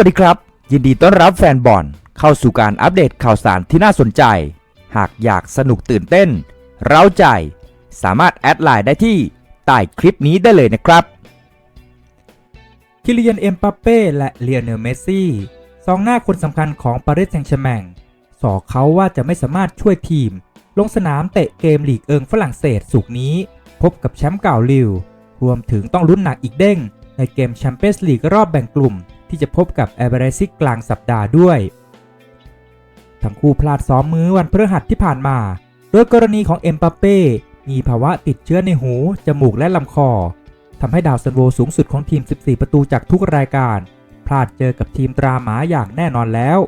วัสดีครับ ยินดีต้อนรับแฟนบอลเข้าสู่การอัปเดตข่าวสารที่น่าสนใจ หากอยากสนุกตื่นเต้น เร้าใจ สามารถแอดไลน์ได้ที่ใต้คลิปนี้ได้เลยนะครับคิเลียนเอ็มปัปเป้และเลียเนลเมสซี่สองหน้าคนสำคัญของปารีสแซงต์แชร์แมงสอเขาว่าจะไม่สามารถช่วยทีม ลงสนามเตะเกมลีกเอิงฝรั่งเศสสุกนี้ พบกับแชมป์เก่าลิวรวมถึงต้องลุ้นหนักอีกเด้ง ในเกมแชมเปี้ยนส์ลีกรอบแบ่งกลุ่ม ที่จะพบกับแอเบเรซิกกลางสัปดาห์ด้วย ทั้งคู่พลาดซ้อมมื้อวันพฤหัสที่ผ่านมา โดยกรณีของเอ็มปัปเป้ มีภาวะติดเชื้อในหู จมูกและลำคอทำให้ดาวซันโวสูงสุดของทีม 14 ประตูจากทุกรายการ พลาดเจอกับทีมตราหมาอย่างแน่นอนแล้ว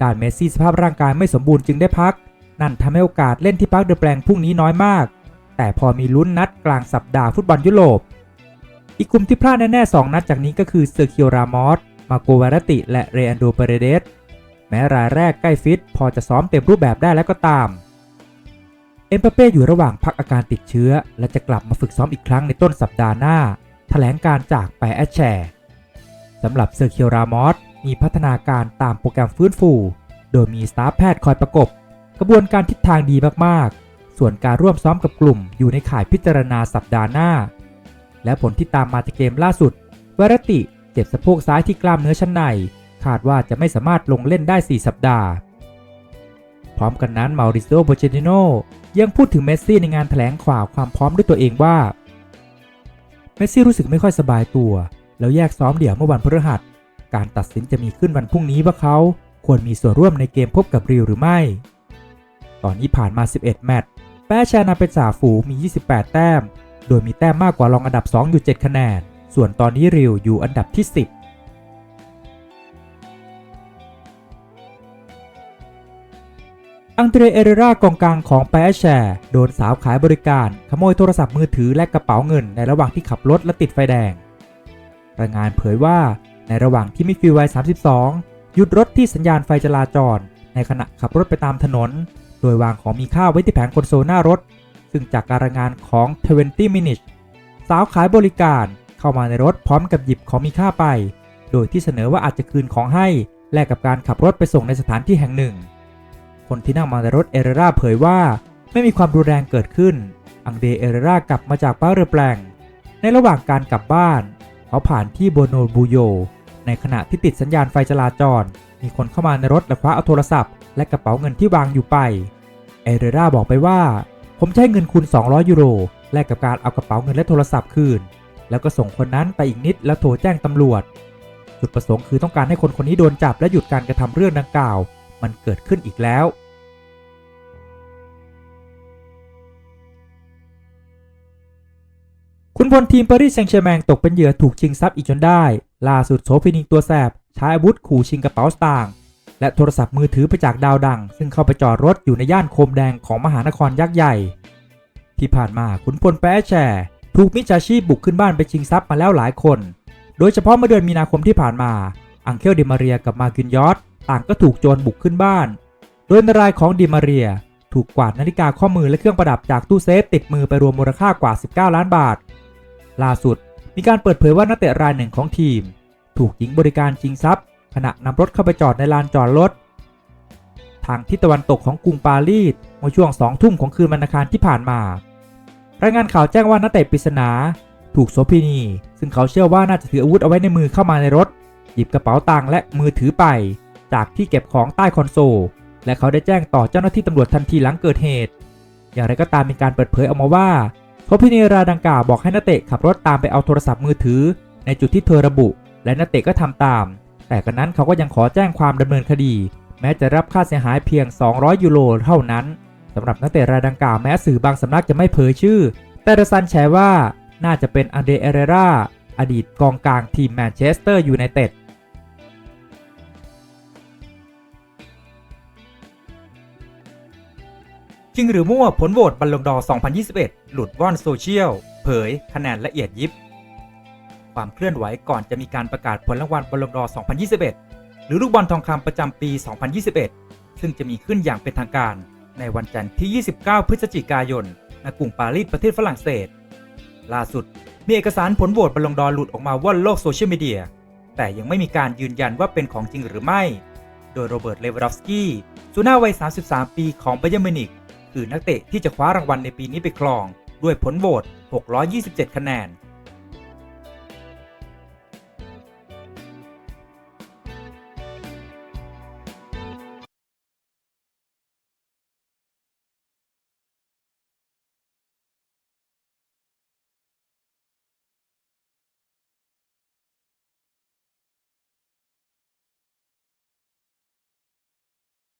ด้านเมสซี่สภาพร่างกายไม่สมบูรณ์จึงได้พัก นั่นทำให้โอกาสเล่นที่พักเดอะแปลงพรุ่งนี้น้อยมาก แต่พอมีลุ้นนัดกลางสัปดาห์ฟุตบอลยุโรป อีกกลุ่มที่พลาดแน่ๆ 2 นัดจากนี้ก็คือเซอร์คิโอรามอส มาโกวารติ และเรอันโดเปเรเดส แม้รายแรกใกล้ฟิต พอจะซ้อมเต็มรูปแบบได้แล้วก็ตาม เอ็มเปเป้อยู่ระหว่างพักอาการติดเชื้อ และจะกลับมาฝึกซ้อมอีกครั้งในต้นสัปดาห์หน้า แถลงการจากไปแอชแชร์สำหรับเซอร์เคียวรามอสมีพัฒนาการตามโปรแกรมฟื้นฟู โดยมีสตาฟแพทย์คอยประกบ กระบวนการทิศทางดีมากๆ ส่วนการร่วมซ้อมกับกลุ่มอยู่ในข่ายพิจารณาสัปดาห์หน้า และผลที่ตามมาจากเกมล่าสุดวรติเจ็บสะโพกซ้ายที่กล้ามเนื้อชั้นใน คาดว่าจะไม่สามารถลงเล่นได้ 4 สัปดาห์ พร้อมกันนั้นมาริโซโบเชติโนยังพูดถึงเมสซี่ในงานแถลงข่าวความพร้อมด้วยตัวเองว่า เมสซี่รู้สึกไม่ค่อยสบายตัว แล้วแยกซ้อมเดี่ยวเมื่อวันพฤหัส การตัดสินจะมีขึ้นวันพรุ่งนี้ว่าเขาควรมีส่วนร่วมในเกมพบกับริวหรือไม่ ตอนนี้ผ่านมา 11 แมตช์แป้ชนะเป็นจ่าฝูมี 28 แต้ม โดยมีแต้มมากกว่ารองอันดับ 2 อยู่ 7 คะแนน ส่วนตอนนี้ริวอยู่อันดับที่ 10อังเดรเอเรรากองกลางของแปแชร์โดนสาวขายบริการ ขโมยโทรศัพท์มือถือและกระเป๋าเงินในระหว่างที่ขับรถและติดไฟแดง รายงานเผยว่าในระหว่างที่มิดฟิลด์วัย 32 หยุดรถที่สัญญาณไฟจราจร ในขณะขับรถไปตามถนน โดยวางของมีค่าไว้ที่แผงคอนโซลหน้ารถ ซึ่งจากการรายงานของ 20 Minutes สาวขายบริการเข้ามาในรถพร้อมกับหยิบของมีค่าไป โดยที่เสนอว่าอาจจะคืนของให้แลกกับการขับรถไปส่งในสถานที่แห่งหนึ่ง คนที่นั่งมาในรถเอเรราเผยว่าไม่มีความรุนแรงเกิดขึ้น อังเดเอเรรากลับมาจากป้าเรือแปลง ในระหว่างการกลับบ้าน เขาผ่านที่โบโนบูโย ในขณะที่ติดสัญญาณไฟจราจร มีคนเข้ามาในรถและคว้าเอาโทรศัพท์ และกระเป๋าเงินที่วางอยู่ไป เอเรราบอกไปว่า ผมใช้เงินคุณ 200 ยูโรแลกกับการเอากระเป๋าเงินและโทรศัพท์คืน แล้วก็ส่งคนนั้นไปอีกนิดแล้วโทรแจ้งตำรวจ จุดประสงค์คือต้องการให้คนคนนี้โดนจับและหยุดการกระทำเรื่องดังกล่าว มันเกิดขึ้นอีกแล้ว คุณพลทีมปารีสแซงต์แชร์แมงตกเป็นเหยื่อถูกชิงทรัพย์อีกจนได้ ล่าสุดโสพินิงตัวแสบใช้อาวุธขู่ชิงกระเป๋าสตางค์ และโทรศัพท์มือถือไปจากดาวดัง ซึ่งเข้าไปจอดรถอยู่ในย่านโคมแดงของมหานครยักษ์ใหญ่ ที่ผ่านมาขุนพลแปะแชร์ถูกมิจฉาชีพบุกขึ้นบ้านไปชิงทรัพย์มาแล้วหลายคน โดยเฉพาะเมื่อเดือนมีนาคมที่ผ่านมา อังเคลดิมาเรียกับมากินยอตต่างก็ถูกโจรบุกขึ้นบ้าน โดยในรายของดิมาเรียถูกกวาดนาฬิกาข้อมือและเครื่องประดับจากตู้เซฟติดมือไปรวมมูลค่ากว่า 19 ล้านบาท ล่าสุดมีการเปิดเผยว่านักเตะรายหนึ่งของทีม ถูกหญิงบริการชิงทรัพย์ ขณะนำรถเข้าไปจอดในลานจอดรถ ทางทิศตะวันตกของกรุงปารีสเมื่อช่วงสองทุ่มของคืนวันอังคารที่ผ่านมารายงานข่าวแจ้งว่านักเตะปริศนา ถูกโสพินี ซึ่งเขาเชื่อว่าน่าจะถืออาวุธเอาไว้ในมือเข้ามาในรถ หยิบกระเป๋าตังค์และมือถือไป จากที่เก็บของใต้คอนโซล และเขาได้แจ้งต่อเจ้าหน้าที่ตำรวจทันทีหลังเกิดเหตุ อย่างไรก็ตามมีการเปิดเผยออกมาว่าโสพินีราดังกล่าวบอกให้นักเตะขับรถตามไปเอาโทรศัพท์มือถือ ในจุดที่เธอระบุ และนักเตะก็ทำตาม แต่กันนั้นเขาก็ยังขอแจ้งความดำเนินคดี แม้จะรับค่าเสียหายเพียง 200 ยูโรเท่านั้นสำหรับนักเตะรายดังกล่าวแม้สื่อบางสำนักจะไม่เผยชื่อ แต่ดซันแชร์ว่าน่าจะเป็นอันเดเอเรราอดีตกองกลางทีมแมนเชสเตอร์ยูไนเต็ดจริงหรือมั่วผลโหวตบัลลงดอ 2021 หลุดว่อนโซเชียล เผยคะแนนละเอียดยิบ ความเคลื่อนไหวก่อนจะมีการประกาศผลรางวัลบัลลงดอ2021 หรือลูกบอลทองคำประจำปี 2021 ซึ่งจะมีขึ้นอย่างเป็นทางการในวันจันทร์ที่ 29 พฤศจิกายน ณ กรุงปารีส ประเทศฝรั่งเศส ล่าสุด มีเอกสารผลโหวตบอลลงดอหลุดออกมาว่อนโลกโซเชียลมีเดีย แต่ยังไม่มีการยืนยันว่าเป็นของจริงหรือไม่ โดยโรเบิร์ต เลวานดอฟสกี้ซูน่าวัย 33 ปีของไบเยอร์มิวนิกคือนักเตะที่จะคว้ารางวัลในปีนี้ไปครอง ด้วยผลโหวต 627 คะแนน